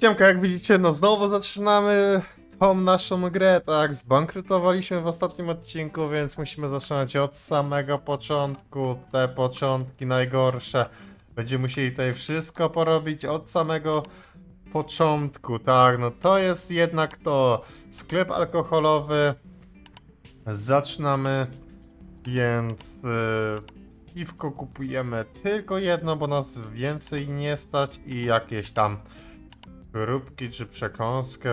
Siemka, jak widzicie, no znowu zaczynamy tą naszą grę, tak, zbankrutowaliśmy w ostatnim odcinku, więc musimy zaczynać od samego początku, te początki najgorsze. Będziemy musieli tutaj wszystko porobić od samego początku, tak, no to jest jednak to, sklep alkoholowy, zaczynamy, więc yy, piwko kupujemy tylko jedno, bo nas więcej nie stać i jakieś tam Próbki czy przekąskę.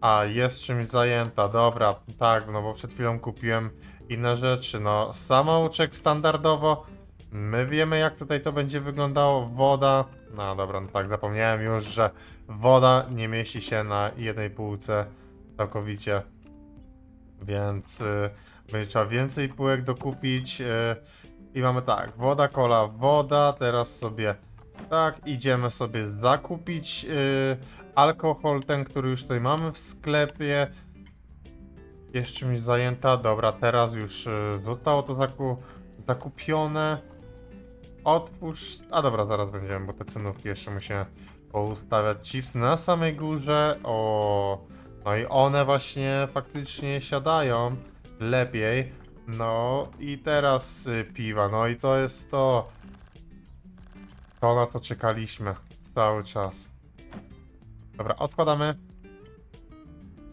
A, jest czymś zajęta, dobra, tak, no bo przed chwilą kupiłem inne rzeczy. No, samouczek standardowo. My wiemy, jak tutaj to będzie wyglądało. Woda. No dobra, no tak, zapomniałem już, że woda nie mieści się na jednej półce całkowicie. Więc y, będzie trzeba więcej półek dokupić. Y, I mamy tak, woda, kola, woda. Teraz sobie tak, idziemy sobie zakupić yy, alkohol, ten, który już tutaj mamy w sklepie. Jest czymś zajęta. Dobra, teraz już yy, zostało to zaku zakupione. Otwórz. A dobra, zaraz będziemy, bo te cenówki jeszcze musimy poustawiać. Chipsy na samej górze. O, no i one właśnie faktycznie siadają lepiej. No i teraz y, piwa. No i to jest to. To na to czekaliśmy cały czas. Dobra, odkładamy.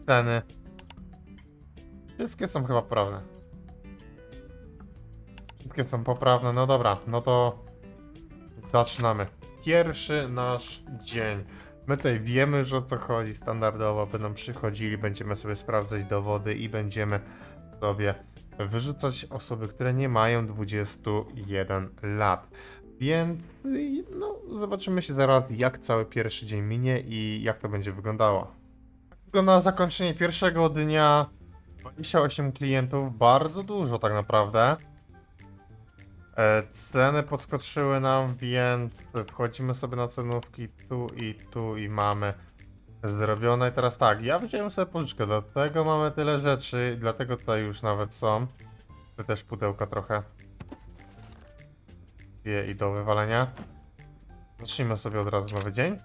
Ceny. Wszystkie są chyba poprawne. Wszystkie są poprawne. No dobra, no to zaczynamy. Pierwszy nasz dzień. My tutaj wiemy, że o co chodzi standardowo. Będą przychodzili, będziemy sobie sprawdzać dowody i będziemy sobie wyrzucać osoby, które nie mają 21 lat. Więc y, no, zobaczymy się zaraz, jak cały pierwszy dzień minie i jak to będzie wyglądało. Wygląda zakończenie pierwszego dnia. 28 klientów, bardzo dużo tak naprawdę. E, ceny podskoczyły nam, więc wchodzimy sobie na cenówki tu i tu i mamy zrobione. I teraz tak, ja wziąłem sobie pożyczkę, dlatego mamy tyle rzeczy, dlatego tutaj już nawet są. Tu też pudełka trochę i do wywalenia. Zacznijmy sobie od razu nowy dzień.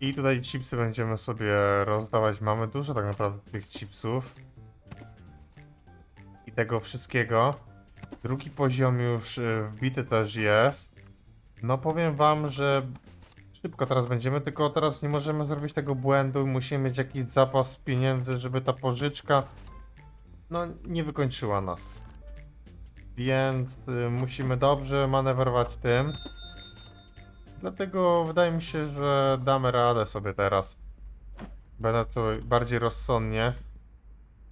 I tutaj chipsy będziemy sobie rozdawać. Mamy dużo tak naprawdę tych chipsów. I tego wszystkiego. Drugi poziom już y, wbity też jest. No powiem wam, że szybko teraz będziemy, tylko teraz nie możemy zrobić tego błędu. Musimy mieć jakiś zapas pieniędzy, żeby ta pożyczka no nie wykończyła nas. Więc y, musimy dobrze manewrować tym. Dlatego wydaje mi się, że damy radę sobie teraz. Będę tu bardziej rozsądnie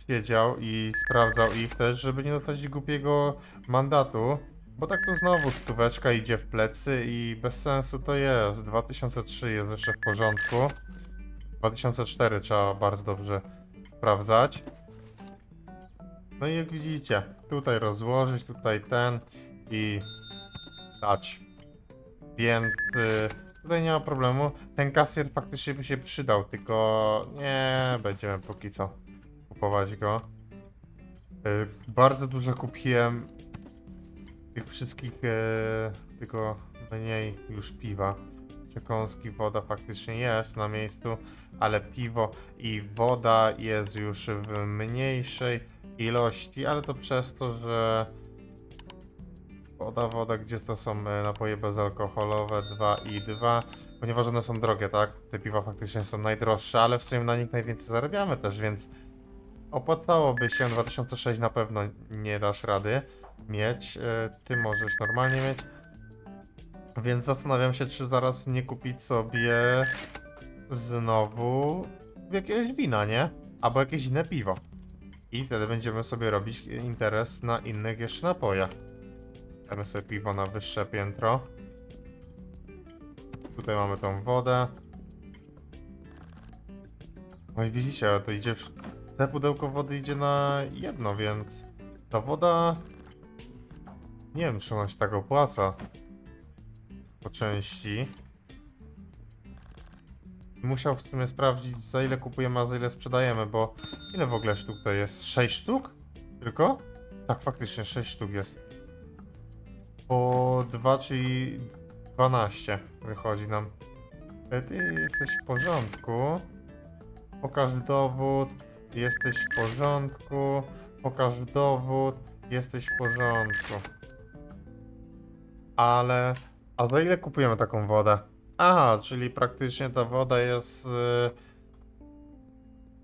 siedział i sprawdzał ich też, żeby nie dostać głupiego mandatu. Bo tak to znowu stóweczka idzie w plecy i bez sensu to jest. 2003 jest jeszcze w porządku. 2004 trzeba bardzo dobrze sprawdzać. No i jak widzicie, tutaj rozłożyć, tutaj ten i dać. Więc y, tutaj nie ma problemu. Ten kasjer faktycznie by się przydał, tylko nie będziemy póki co kupować go. Y, bardzo dużo kupiłem tych wszystkich, y, tylko mniej już piwa. Przekąski, woda faktycznie jest na miejscu, ale piwo i woda jest już w mniejszej ilości, ale to przez to, że woda, woda, gdzie to są e, napoje bezalkoholowe 2 i 2, ponieważ one są drogie, tak? Te piwa faktycznie są najdroższe, ale w sumie na nich najwięcej zarabiamy też, więc opłacałoby się 2006 na pewno nie dasz rady mieć, e, ty możesz normalnie mieć. Więc zastanawiam się, czy zaraz nie kupić sobie znowu jakiegoś wina, nie? Albo jakieś inne piwo. I wtedy będziemy sobie robić interes na innych jeszcze napojach. Damy sobie piwo na wyższe piętro. Tutaj mamy tą wodę. No i widzicie, to idzie. Te pudełko wody idzie na jedno, więc ta woda. Nie wiem, czy ona się tak opłaca. Po części. Musiał w sumie sprawdzić, za ile kupujemy, a za ile sprzedajemy, bo ile w ogóle sztuk to jest? 6 sztuk? Tylko? Tak, faktycznie 6 sztuk jest. Po 2, czyli 12 wychodzi nam. Ty jesteś w porządku. Pokaż dowód. Jesteś w porządku. Pokaż dowód. Jesteś w porządku. Ale. A za ile kupujemy taką wodę? Aha, czyli praktycznie ta woda jest. e,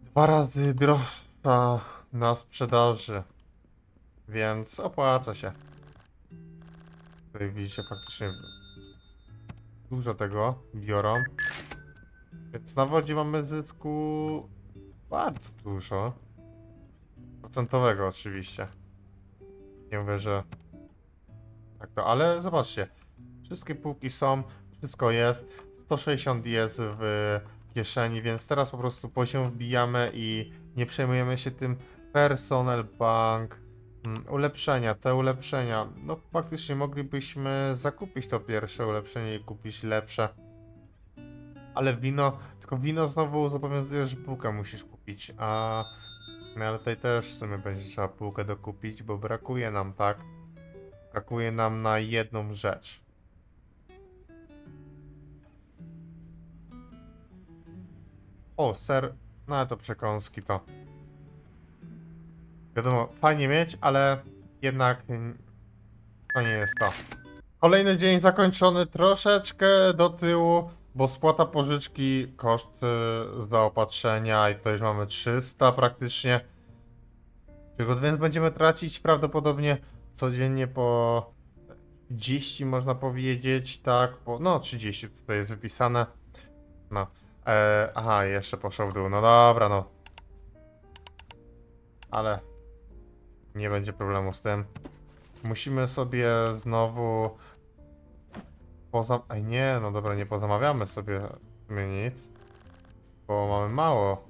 dwa razy droższa na sprzedaży. Więc opłaca się. Tutaj widzicie faktycznie dużo tego biorą. Więc na wodzie mamy zysku bardzo dużo. Procentowego oczywiście. Nie mówię, że tak to, ale zobaczcie. Wszystkie półki są, wszystko jest. 160 jest w kieszeni, więc teraz po prostu poziom wbijamy i nie przejmujemy się tym. Personel bank, mm, ulepszenia, te ulepszenia. No faktycznie moglibyśmy zakupić to pierwsze ulepszenie i kupić lepsze. Ale wino, tylko wino znowu zobowiązuje, że półkę musisz kupić, a no ale tutaj też w sumie będzie trzeba półkę dokupić, bo brakuje nam, tak? Brakuje nam na jedną rzecz. O, ser, no ale to przekąski to. Wiadomo, fajnie mieć, ale jednak to nie jest to. Kolejny dzień zakończony troszeczkę do tyłu, bo spłata pożyczki, koszt y, zaopatrzenia i to już mamy 300 praktycznie. Więc będziemy tracić prawdopodobnie codziennie po 30 można powiedzieć, tak, po, no 30 tutaj jest wypisane. No, e, aha, jeszcze poszło w dół, no dobra, no. Ale nie będzie problemu z tym. Musimy sobie znowu poza... Ej, nie, no dobra, nie pozamawiamy sobie nic. Bo mamy mało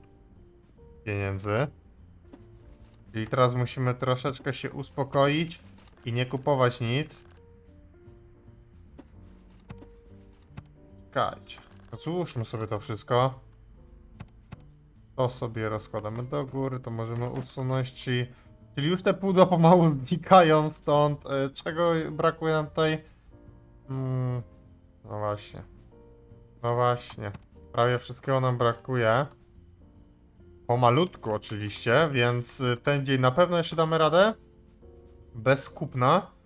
pieniędzy. Czyli teraz musimy troszeczkę się uspokoić i nie kupować nic. Czekajcie. Złóżmy sobie to wszystko. To sobie rozkładamy do góry, to możemy usunąć, czyli, czyli już te pudła pomału znikają stąd. E, Czego brakuje nam tutaj? Mm, no właśnie. No właśnie. Prawie wszystkiego nam brakuje. Pomalutku oczywiście, więc ten dzień na pewno jeszcze damy radę. Bez kupna.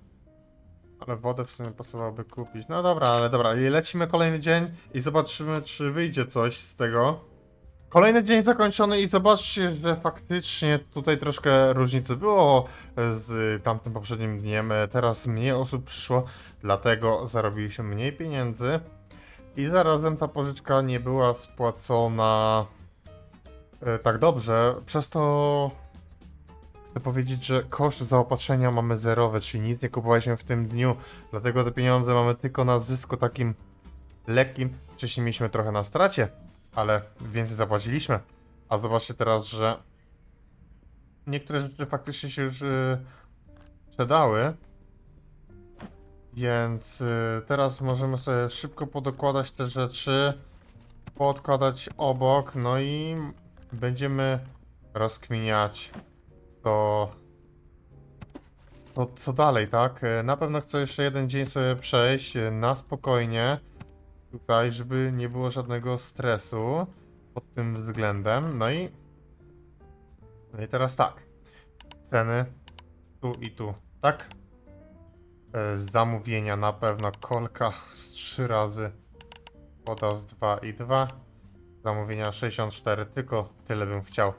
Ale wodę w sumie pasowałoby kupić. No dobra, ale dobra, i lecimy kolejny dzień i zobaczymy, czy wyjdzie coś z tego. Kolejny dzień zakończony i zobaczcie, że faktycznie tutaj troszkę różnicy było z tamtym poprzednim dniem. Teraz mniej osób przyszło, dlatego zarobiliśmy mniej pieniędzy. I zarazem ta pożyczka nie była spłacona e, tak dobrze, przez to chcę powiedzieć, że koszt zaopatrzenia mamy zerowy, czyli nic nie kupowaliśmy w tym dniu, dlatego te pieniądze mamy tylko na zysku takim lekkim. Wcześniej mieliśmy trochę na stracie, ale więcej zapłaciliśmy. A zobaczcie teraz, że niektóre rzeczy faktycznie się już yy, sprzedały. Więc y, teraz możemy sobie szybko podokładać te rzeczy, podkładać obok, no i będziemy rozkminiać to, to co dalej, tak? Y, Na pewno chcę jeszcze jeden dzień sobie przejść y, na spokojnie tutaj, żeby nie było żadnego stresu pod tym względem. No i, no i teraz tak. Ceny tu i tu, tak? E, zamówienia na pewno kolka z 3 razy, woda z 2 i 2, zamówienia 64, tylko tyle bym chciał.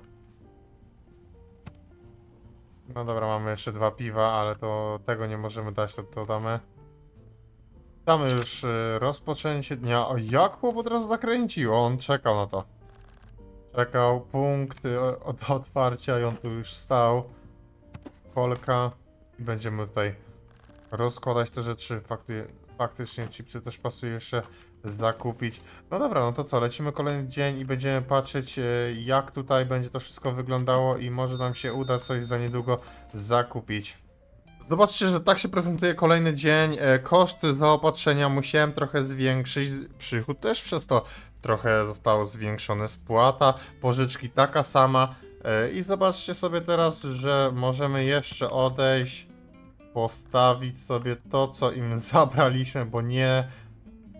No dobra, mamy jeszcze dwa piwa, ale to tego nie możemy dać, to, to damy. Damy już y, rozpoczęcie dnia. O, jak chłop od razu zakręcił? On czekał na to. Czekał, punkt od otwarcia i on tu już stał. Kolka. I będziemy tutaj rozkładać te rzeczy. Fakty, faktycznie chipsy też pasuje jeszcze zakupić. No dobra, no to co, lecimy kolejny dzień i będziemy patrzeć e, jak tutaj będzie to wszystko wyglądało i może nam się uda coś za niedługo zakupić. Zobaczcie, że tak się prezentuje kolejny dzień. E, Koszty zaopatrzenia musiałem trochę zwiększyć. Przychód też przez to trochę został zwiększony. Spłata, pożyczki taka sama. E, I zobaczcie sobie teraz, że możemy jeszcze odejść postawić sobie to, co im zabraliśmy, bo nie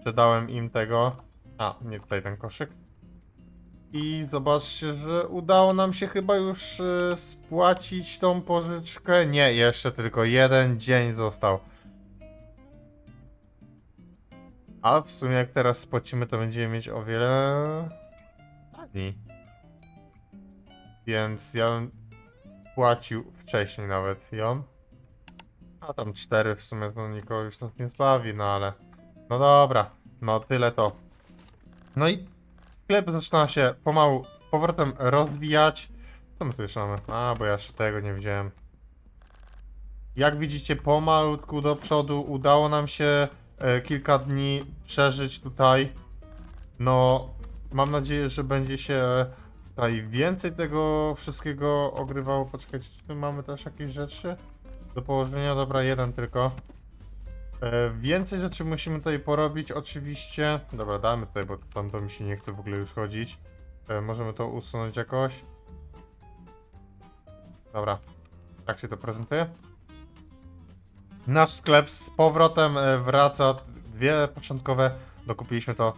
sprzedałem im tego. A, nie tutaj ten koszyk. I zobaczcie, że udało nam się chyba już e, spłacić tą pożyczkę. Nie, jeszcze tylko jeden dzień został. A w sumie jak teraz spłacimy, to będziemy mieć o wiele taniej. Więc ja bym płacił wcześniej nawet ją. A tam cztery w sumie to nikogo już to nie zbawi, no ale... No dobra, no tyle to. No i sklep zaczyna się pomału z powrotem rozwijać. Co my tu jeszcze mamy? A, bo ja jeszcze tego nie widziałem. Jak widzicie, pomalutku do przodu udało nam się e, kilka dni przeżyć tutaj. No, mam nadzieję, że będzie się tutaj więcej tego wszystkiego ogrywało. Poczekajcie, czy tu mamy też jakieś rzeczy do położenia? Dobra, jeden tylko. E, więcej rzeczy musimy tutaj porobić, oczywiście. Dobra, damy tutaj, bo tam to mi się nie chce w ogóle już chodzić. E, możemy to usunąć jakoś. Dobra, tak się to prezentuje. Nasz sklep z powrotem e, wraca. Dwie początkowe, dokupiliśmy to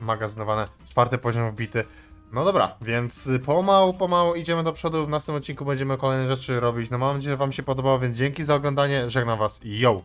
magazynowane. Czwarty poziom wbity. No dobra, więc pomału, pomału idziemy do przodu. W następnym odcinku będziemy kolejne rzeczy robić. No mam nadzieję, że Wam się podobało, więc dzięki za oglądanie. Żegnam Was yo!